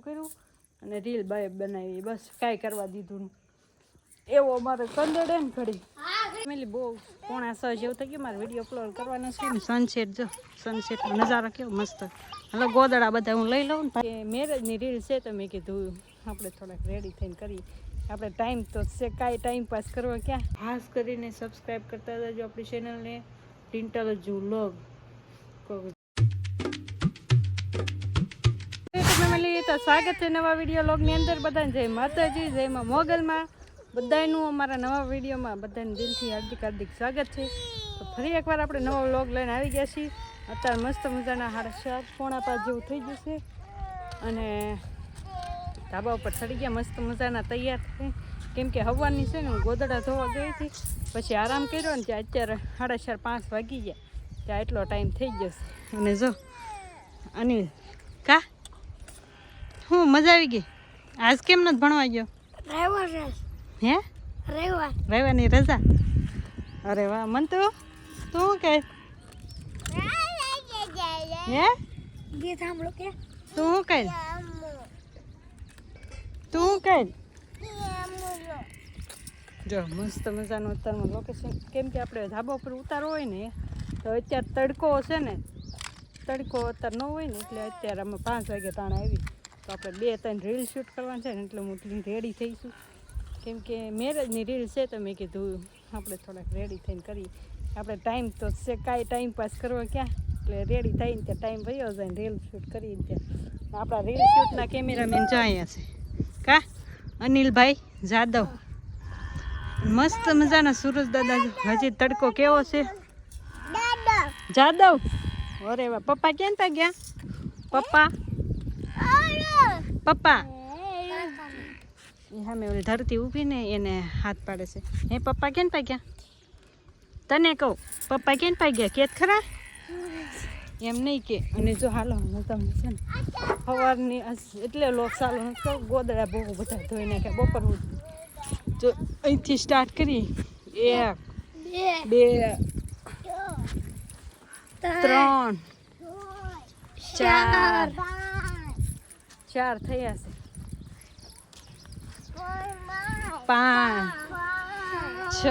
કર્યું અને reel by બનાવી. બસ કાંઈ કરવા દીધું એવો અમારે કંદડે ને ઘડી. ફેમિલી બહુ પોણા છ જેવું થઈ ગયું. મારે વીડિયો અપલોડ કરવાનો છે ને સનસેટ જો. સનસેટનો નજારો કેવો મસ્ત. એટલે ગોદડા બધા હું લઈ લઉં ને મેરેજની રીલ છે તો મેં કીધું, આપણે થોડાક રેડી થઈને કરીએ. આપણે ટાઈમ તો છે કાંઈ ટાઈમ પાસ કરવા ક્યાં? ખાસ કરીને સબસ્ક્રાઈબ કરતા જજો આપણી ચેનલને ટિન્ટલ જુ તો સ્વાગત છે નવા વીડિયો લોગની અંદર બધાને. જય માતાજી જયમાં મોગલમાં. બધાનું અમારા નવા વિડીયોમાં બધાને દિલથી હાર્દિક હાર્દિક સ્વાગત છે. તો ફરી એકવાર આપણે નવો વ્લોગ લઈને આવી ગયા છીએ. અત્યારે મસ્ત મજાના હાડા ચાર પોણા પાંચ જેવું થઈ જશે અને ધાબા ઉપર ચડી ગયા, મસ્ત મજાના તૈયાર થઈ કેમ કે હવાની છે ને, હું ગોદડા ધોવા ગઈ હતી. પછી આરામ કર્યો ને, ત્યાં અત્યારે સાડા ચાર પાંચ વાગી ગયા. ત્યાં એટલો ટાઈમ થઈ જશે અને જો, અનિલ, કા? હું મજા આવી ગઈ? આજ કેમ નથી ભણવા ગયો? રવિવાર હે? રવિવાર રવિવારની રજા? અરે વાહ મન તો તું કે હે? ગીત સાંભળો કે? તું કે તું કે જો મસ્ત મજાનું અત્યારમાં લોકેશન કેમ કે આપણે ધાબા ઉપર ઉતારો હોય ને તો અત્યારે તડકો છે ને. તડકો અત્યારે ન હોય ને એટલે અત્યારે અમે પાંચ વાગે તાણ આવી. તો આપણે બે ત્રણ રીલ શૂટ કરવાની છે ને એટલે હું રેડી થઈશું કેમ કે મેરેજની રીલ છે તો મેં કીધું આપણે થોડાક રેડી થઈને કરીએ. આપણે ટાઈમ તો છે કાંઈ ટાઈમ પાસ કરવા ક્યાં? એટલે રેડી થઈને ત્યાં ટાઈમ વયો જાય ને રીલ શૂટ કરીને ત્યાં. આપણા રીલ શૂટના કેમેરામેન જાય છે. કા? અનિલભાઈ જાદવ. મસ્ત મજાના સુરજ દાદા હજી તડકો કેવો છે? જાદવ? અરે પપ્પા ક્યાં તા ગયા? પપ્પા? પપ્પા. એ સામે ઓલી ધરતી ઊભી ને એને હાથ પાડે છે. હે પપ્પા કેમ પાગ્યા તને કહું પપ્પા કેમ પાગ્યા કેત ખરા? એમ નહીં કે. અને જો હાલો હું તમને છે ને સવારની એટલે લોક સાલો તો ગોદડા બહુ બધા ધોઈ નાખ્યા બપોર જો અહીંથી સ્ટાર્ટ કરી. એક બે ત્રણ ચાર ચાર થયા છે. પાંચ છ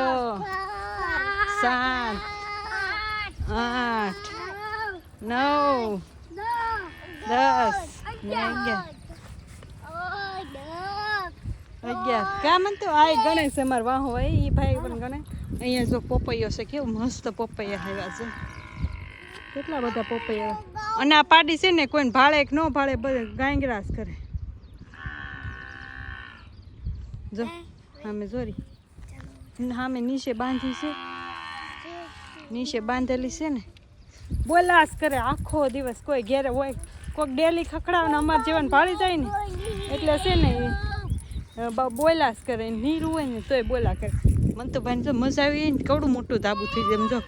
સાત આઠ નવ દસ ને અગિયાર. અગિયાર. કામ તો આ ગણેશ અમાર વાહો હોય એ ભાઈ પણ ગણે. અહીંયા જો પોપૈયો છે કેવું મસ્ત પોપૈયા આવ્યા છે. કેટલા બધા પોપૈયા? અને આ પાડી છે ને, કોઈને ભાળે કે ન ભાળે, બધે ગાંગરાસ કરે. જો હામે જોરી. હામે નીચે બાંધી છે. નીચે બાંધેલી છે ને. બોલાસ કરે આખો દિવસ, કોઈ ઘેરે હોય, કોઈક ડેલી ખખડાવે ને અમારે જીવન ભાળી જાય ને, એટલે છે ને બોલાસ કરે, નીરું હોય ને તોય બોલા કરે. મને તો ભાઈ જો મજા આવી કવડું મોટું ધાબુ થઈ જાય એમ જો.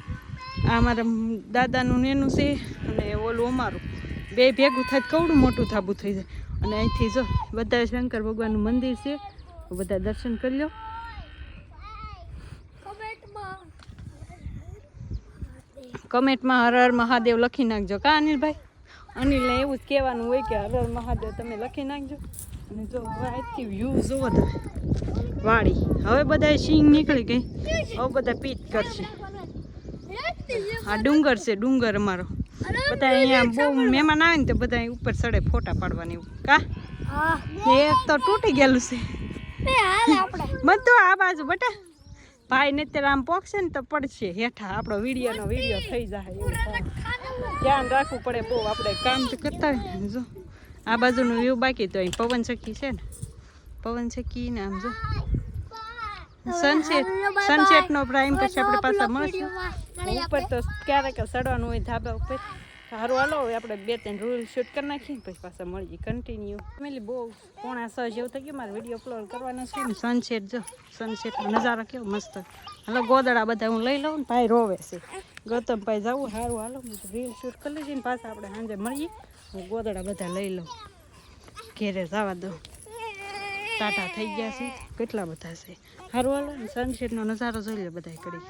આ મારા દાદાનું એનું છે. અને ઓલું અમારું. બે ભેગું થાય કવડું મોટું થાબું થઈ જાય. અને અહીંથી જો બધા શંકર ભગવાનનું મંદિર છે બધા દર્શન કરી લો. કમેન્ટમાં હર હર મહાદેવ લખી નાખજો. કા અનિલભાઈ? અનિલને એવું જ કહેવાનું હોય કે હર હર મહાદેવ તમે લખી નાખજો. અને જો આજથી વ્યૂ જોવો તમે. વાડી. હવે બધા સિંગ નીકળી ગઈ. હવે બધા પીટ કરશે. આ ડુંગર છે, ડુંગર અમારો. બધા અહીંયા બહુ મહેમાન આવે ને તો બધા ઉપર ચડે ફોટા પાડવાની કા? એક તો તૂટી ગયેલું છે. બધું આ બાજુ બટા. ભાઈ ને અત્યારે આમ પોકશે ને તો પડશે હેઠા. આપણો વિડીયોનો વીડિયો થઈ જાય ધ્યાન રાખવું પડે બહુ આપણે કામ તો કરતા હોય જો. આ બાજુનું વ્યૂ બાકી તો અહીં પવન ચક્કી છે ને. પવન ચક્કી ને આમ જો. સનસેટ સનસેટનો પ્રાઇમ પછી આપણે પાછા મળશું. ઉપર તો ક્યારેક ચડવાનું હોય ધાબા ઉપર. સારું હાલો હવે આપણે બે ત્રણ રૂલ શૂટ કરી નાખીએ પછી પાછા મળીએ. કન્ટિન્યુ ફેમિલી બહુ પોણા સહ જેવું થઈ ગયું. મારે વીડિયો અપલોડ કરવાનો છે ને. સનસેટ જો સનસેટનો નજારો કેવો મસ્ત. હાલો ગોદડા બધા હું લઈ લઉં ને ભાઈ રોવે છે. ગૌતમ ભાઈ જવું. સારું હાલો રીલ શૂટ કરી લીધી ને પાછા આપણે સાંજે મળીએ. હું ગોદડા બધા લઈ લઉં. ઘેરે જવા દઉં. ટાટા થઈ ગયા છે. કેટલા બધા છે? સારું હાલો સનસેટનો નજારો જોઈ લે બધા કરી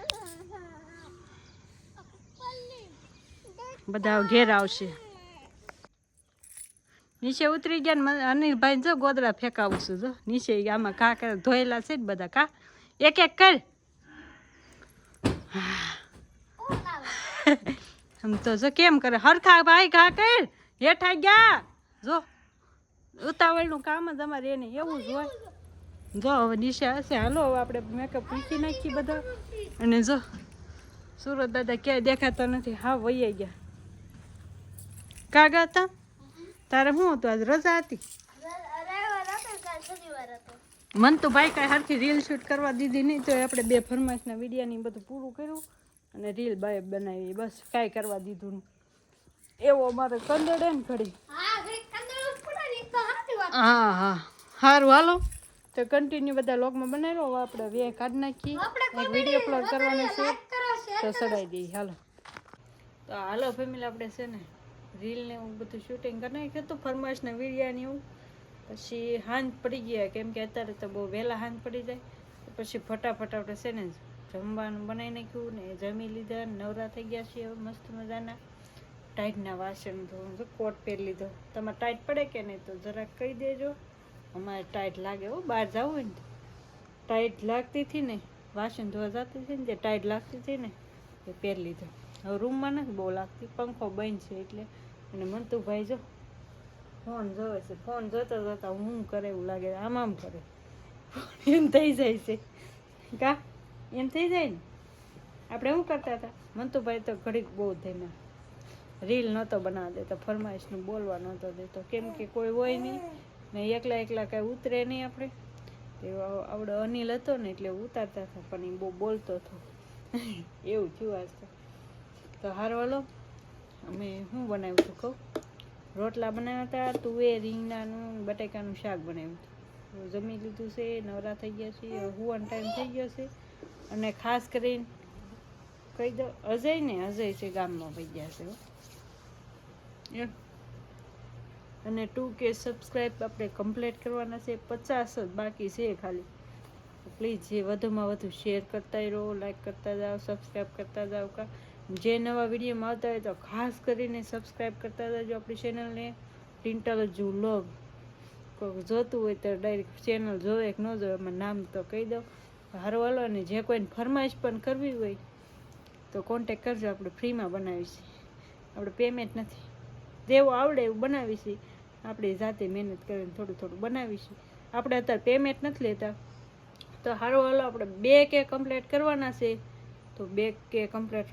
બધા ઘેર આવશે. નીચે ઉતરી ગયા ને અનિલભાઈ જો ગોદડા ફેંકાવું છું, જો. નીચે આમાં કા કરે, ધોયેલા છે ને બધા કા એક એક કર. આમ તો જો કેમ કરે? હરખા ભાઈ ઘા કર. હેઠા ગયા. જો. ઉતાવળનું કામ જ અમારે એને એવું જ હોય. જો હવે નિશા હશે. હાલો હવે આપણે મેકઅપ પૂછી નાખીએ બધા. અને જો સુરત દાદા ક્યાંય દેખાતા નથી. હા વૈયા ગયા. કાગા હતા? તારે શું હતું? આજ રજા હતી? મન તો ભાઈ કાંઈ હરખી રીલ શૂટ કરવા દીધી નહીં. તો આપણે બે ફરમાશના વિડીયાની બધું પૂરું કર્યું અને રીલ બાય બનાવી. બસ કાંઈ કરવા દીધું એવો અમારે કંદડે ને ઘડી હા હા. સારું હાલો. તો કન્ટિન્યુ બધા લોગમાં બનાવ્યો. હવે આપણે વે કાઢી નાખીએ. એક વીડિયો અપલોડ કરવાનો છે. તો સડાઈ દઈએ. હાલો. તો હાલો ફેમિલી આપણે છે ને રીલ ને એવું બધું શૂટિંગ કરી નાખ્યું હતું ફરમાઈશના વિડીયા ને એવું. પછી હાંજ પડી ગયા કેમ કે અત્યારે તો બહુ વહેલા હાંજ પડી જાય. પછી ફટાફટ આપણે છે ને જમવાનું બનાવી નાખ્યું ને જમી લીધા નવરા થઈ ગયા છીએ મસ્ત મજાના. ટાઈટના વાસણ ધોવાનું કોટ પહેરી લીધો. તમારે ટાઈટ પડે કે નહીં તો જરાક કહી દેજો. અમારે ટાઈટ લાગે હો, બહાર જવું હોય ને ટાઈટ લાગતી હતી ને, વાસણ ધોવા જતી હતી ને, જે ટાઈટ લાગતી હતી ને, એ પહેરી લીધો. હવે રૂમમાં નથી, બહુ લાગતી, પંખો બંધ છે એટલે. અને મંતુભાઈ જો ફોન જોવે છે ફોન જોતા જોતા હું કરે એવું લાગે, આમ આમ કરે. એમ થઈ જાય છે. કા? એમ થઈ જાય ને? આપણે શું કરતા હતા? મંતુભાઈ તો ઘડીક બહુ થઈને રીલ નહોતો બનાવવા દેતો ફરમાઈશનું, બોલવા નહોતો દેતો. કેમ કે કોઈ હોય નહીં ને એકલા એકલા કાંઈ ઉતરે નહીં આપણે. એવો આવડો અનિલ હતો ને એટલે ઉતારતા હતા, પણ એ બહુ બોલતો હતો. એવું થયું આજ તો. તો હારવાલો અમે શું બનાવ્યું હતું કહું? રોટલા બનાવ્યા હતા તુવે રીંગણાનું બટેકાનું શાક બનાવ્યું હતું. જમી લીધું છે, નવરા થઈ ગયા છે હવે હુવાનો ટાઈમ થઈ ગયો છે. અને ખાસ કરીને કહી દો અજય ને અજય છે ગામમાં ભાઈ ગયા છે. એમ. અને ટુ કે સબસ્ક્રાઈબ આપણે કમ્પ્લીટ કરવાના છે, પચાસ જ બાકી છે ખાલી. પ્લીઝ જે વધુમાં વધુ શેર કરતા રહો લાઈક કરતા જાઓ સબસ્ક્રાઈબ કરતા જાઓ કા. જે નવા વિડીયોમાં આવતા હોય તો ખાસ કરીને સબસ્ક્રાઈબ કરતા જાજો આપણી ચેનલને ટિન્ટલ જુ લોગ કોઈક જોતું હોય તો ડાયરેક્ટ ચેનલ જોવે કે ન જોવે, એમાં નામ તો કહી દો હરવાલો અને જે કોઈને ફરમાઈશ પણ કરવી હોય તો કોન્ટેક કરજો, આપણે ફ્રીમાં બનાવીશું. આપણે પેમેન્ટ નથી. જેવું આવડે એવું બનાવીશું. આપણે જાતે મહેનત કરીને થોડું થોડું બનાવીશું. આપણે અત્યારે પેમેન્ટ નથી લેતા. તો હારો હાલો આપણે બે કે કમ્પ્લીટ કરવાના છે. તો બે કે કમ્પ્લીટ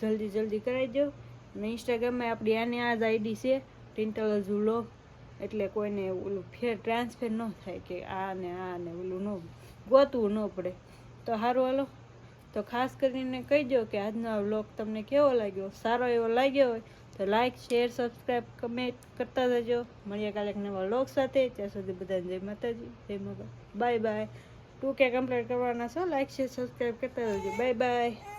જલ્દી જલ્દી કરાવી દો. અને ઇન્સ્ટાગ્રામમાં આપણી આની આ જ આઈડી છે ટિન્ટલ ઝુલો એટલે કોઈને ઓલું ફેર ટ્રાન્સફર ન થાય કે આ ને આ ને ઓલું ન ગોતવું ન પડે. તો સારું હાલો. તો ખાસ કરીને કહી દો કે આજનો આ વ્લોગ તમને કેવો લાગ્યો? સારો એવો લાગ્યો હોય તો લાઈક શેર સબસ્ક્રાઈબ કમેન્ટ કરતા જજો મળીએ કાલે નવા વ્લોગ સાથે. ત્યાં સુધી બધાને જય માતાજી, જય મગા bye bye two K complete કરવાના છો? લાઈક શેર સબસ્ક્રાઈબ કરતા જજો બાય બાય